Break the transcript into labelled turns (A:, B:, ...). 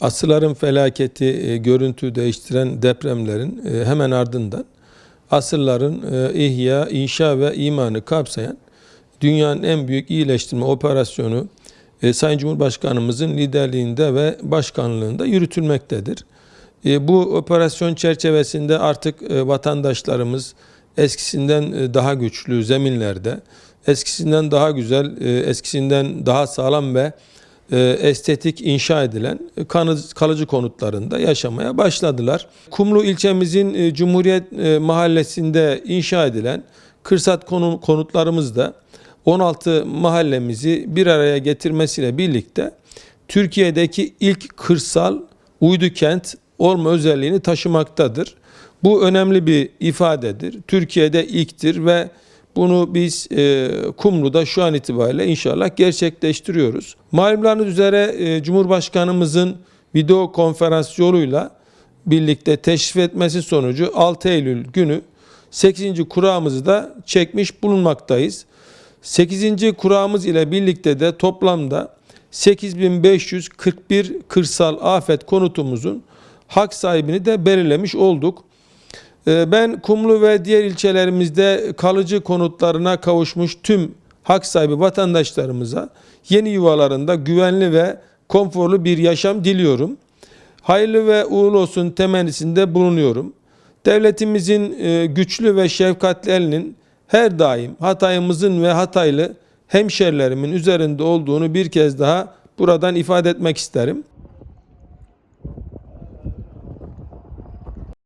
A: asırların felaketi, e, görüntü değiştiren depremlerin e, hemen ardından asırların e, ihya, inşa ve imanı kapsayan dünyanın en büyük iyileştirme operasyonu Sayın Cumhurbaşkanımızın liderliğinde ve başkanlığında yürütülmektedir. Bu operasyon çerçevesinde artık vatandaşlarımız eskisinden daha güçlü zeminlerde, eskisinden daha güzel, eskisinden daha sağlam ve estetik inşa edilen e, kalıcı konutlarında yaşamaya başladılar. Kumlu ilçemizin e, Cumhuriyet e, mahallesinde inşa edilen kırsat konu- konutlarımız da 16 mahallemizi bir araya getirmesiyle birlikte Türkiye'deki ilk kırsal uydu kent olma özelliğini taşımaktadır. Bu önemli bir ifadedir. Türkiye'de ilktir ve bunu biz e, Kumlu'da şu an itibariyle inşallah gerçekleştiriyoruz. Malumunuz üzere e, Cumhurbaşkanımızın video konferans yoluyla birlikte teşrif etmesi sonucu 6 Eylül günü 8. kurağımızı da çekmiş bulunmaktayız. 8. kurağımız ile birlikte de toplamda 8541 kırsal afet konutumuzun hak sahibini de belirlemiş olduk. Ee, Ben Kumlu ve diğer ilçelerimizde kalıcı konutlarına kavuşmuş tüm hak sahibi vatandaşlarımıza yeni yuvalarında güvenli ve konforlu bir yaşam diliyorum. Hayırlı ve uğurlu olsun temennisinde bulunuyorum. Devletimizin e, güçlü ve şefkatli elinin her daim Hatay'ımızın ve Hataylı hemşerilerimin üzerinde olduğunu bir kez daha buradan ifade etmek isterim.